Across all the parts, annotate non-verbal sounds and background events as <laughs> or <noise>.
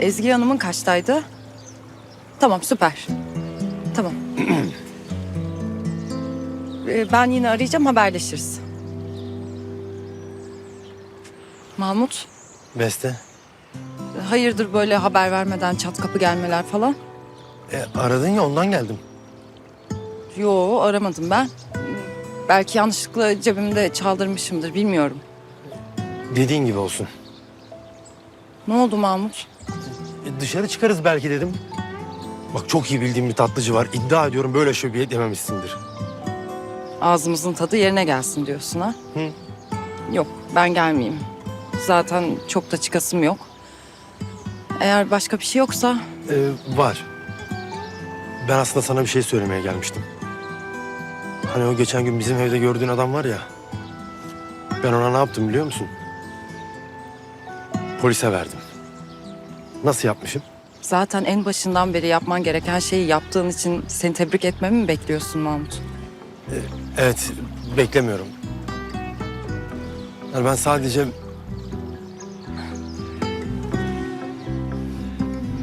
Ezgi Hanım'ın kaçtaydı? Tamam süper. Tamam. <clears throat> Ee, ben yine arayacağım haberleşiriz. Mahmut, Beste. hayırdır böyle haber vermeden çat kapı gelmeler falan? E, aradın ya ondan geldim. Yo aramadım ben. Belki yanlışlıkla cebimde çaldırmışımdır bilmiyorum. Dediğin gibi olsun. Ne oldu Mahmut? E, dışarı çıkarız belki dedim. Bak çok iyi bildiğim bir tatlıcı var. İddia ediyorum böyle şöbiyet yememişsindir. Ağzımızın tadı yerine gelsin diyorsun ha? Hı. Yok ben gelmeyeyim. Zaten çok da çıkasım yok. Eğer başka bir şey yoksa E, var. Ben aslında sana bir şey söylemeye gelmiştim. Hani o geçen gün bizim evde gördüğün adam var ya. Ben ona ne yaptım biliyor musun? Polise verdim. Nasıl yapmışım? zaten en başından beri yapman gereken şeyi yaptığın için seni tebrik etmemi mi bekliyorsun Mahmut? Evet, beklemiyorum. Yani ben sadece...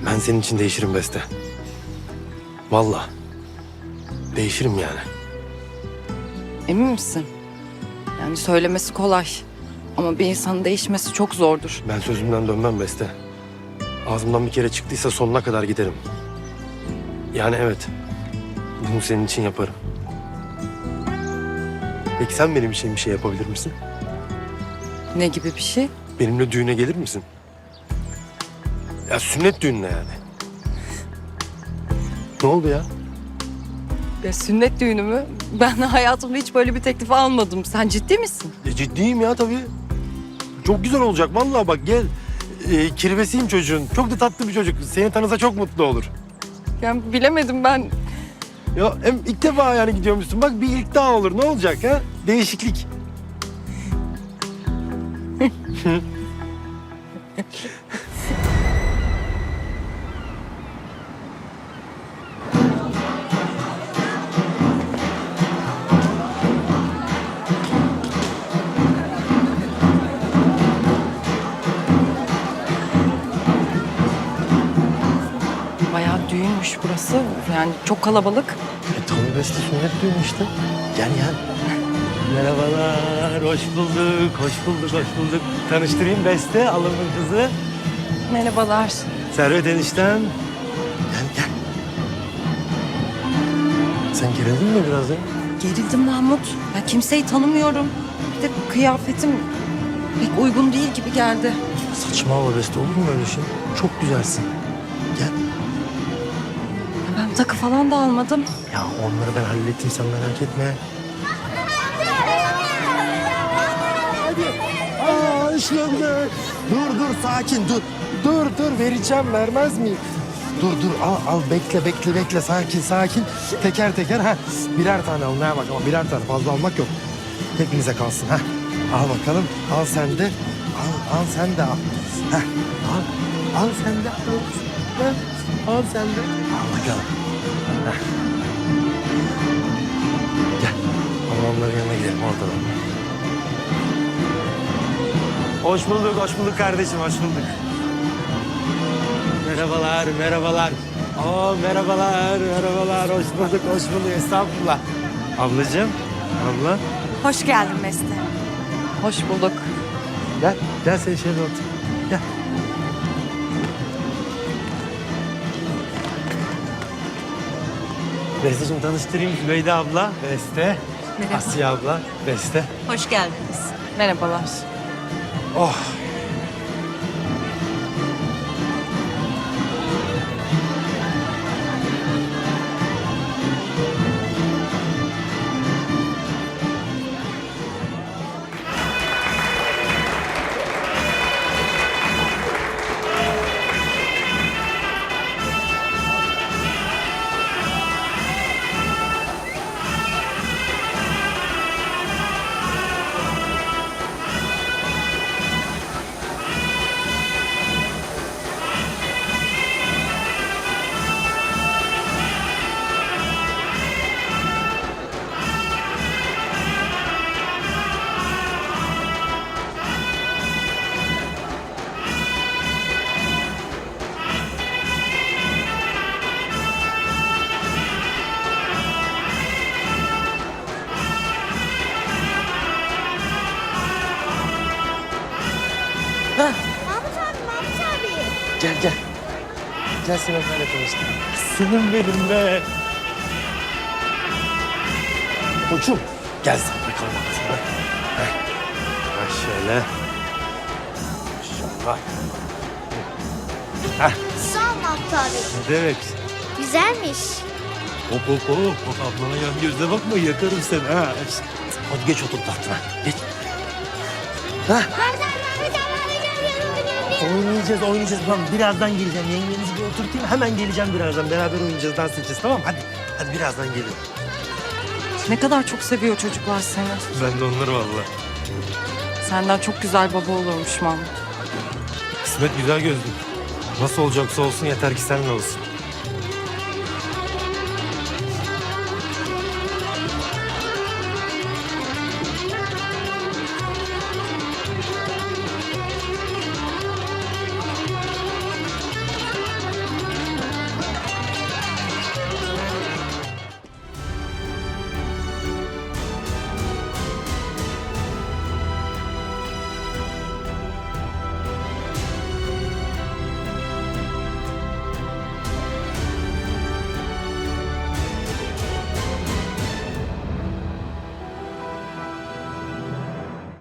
Ben senin için değişirim Beste. Vallahi. Değişirim yani. Emin misin? Yani söylemesi kolay. Ama bir insanın değişmesi çok zordur. Ben sözümden dönmem Beste. Ağzımdan bir kere çıktıysa sonuna kadar giderim. Yani evet. Bunu senin için yaparım. Peki sen benim için bir şey yapabilir misin? Ne gibi bir şey? Benimle düğüne gelir misin? Ya sünnet düğününe yani. Ne oldu ya? Ya sünnet düğünü mü? Ben hayatımda hiç böyle bir teklif almadım. Sen ciddi misin? E, ciddiyim ya tabii. Çok güzel olacak vallahi bak gel. E, kirvesiyim çocuğun. Çok da tatlı bir çocuk. Seni tanısa çok mutlu olur. Yani bilemedim ben. Ya hem ilk defa yani gidiyormuşsun. Bak bir ilk daha olur. Ne olacak ha? Değişiklik. <laughs> Düğünmüş burası. Yani çok kalabalık. E, tabii beste sünnet düğünü işte. Gel gel. Merhabalar, hoş bulduk, hoş bulduk, hoş bulduk. Tanıştırayım Beste, alımın kızı. Merhabalar. Servet enişten. Gel gel. Sen gerildin mi biraz ya? Gerildim Mahmut. Ya kimseyi tanımıyorum. Bir de kıyafetim pek uygun değil gibi geldi. Saçmalama Beste, olur mu öyle şey? Çok güzelsin. Gel. Takı falan da almadım. Ya onları ben hallettim, sen merak etme. Aa ışındı. Dur dur sakin dur. Dur dur vereceğim vermez miyim? Dur dur al al bekle bekle bekle sakin sakin. Teker teker ha birer tane al ne bak ama birer tane fazla almak yok. Hepinize kalsın ha. Al bakalım al sen de. Al al sen de al. Ha al al sen de al. Ha, Al sen de. Al bakalım. Ha. Gel. Babamların yanına gidelim orada. Hoş bulduk, hoş bulduk kardeşim, hoş bulduk. Merhabalar, merhabalar. Oo, merhabalar, merhabalar. Hoş bulduk, hoş bulduk. Estağfurullah. Ablacığım, abla. Hoş geldin Beste. Hoş bulduk. Gel, gel sen şöyle otur. Gel. Besteciğim tanıştırayım Zübeyde abla, Beste. Asiye abla, Beste. Hoş geldiniz. Merhabalar. Oh. Gel seni öpmeyle tanıştım. Sınım benim be. Koçum. Gel sen bakalım. Heh. Ha şöyle. Maşallah. Sağ ol Mahmut abi. Ne demek? Güzelmiş. Hop hop hop. Bak ablana yan gözle bakma yakarım seni ha. Hadi geç otur tahtına. Geç. Oynayacağız, oynayacağız. Tamam, birazdan geleceğim. Yengenizi bir oturtayım. Hemen geleceğim birazdan. Beraber oynayacağız, dans edeceğiz. Tamam Hadi. Hadi birazdan geliyorum. Ne kadar çok seviyor çocuklar seni. Ben de onları vallahi. Senden çok güzel baba olurmuş Mahmut. Kısmet güzel gözlü. Nasıl olacaksa olsun yeter ki seninle olsun.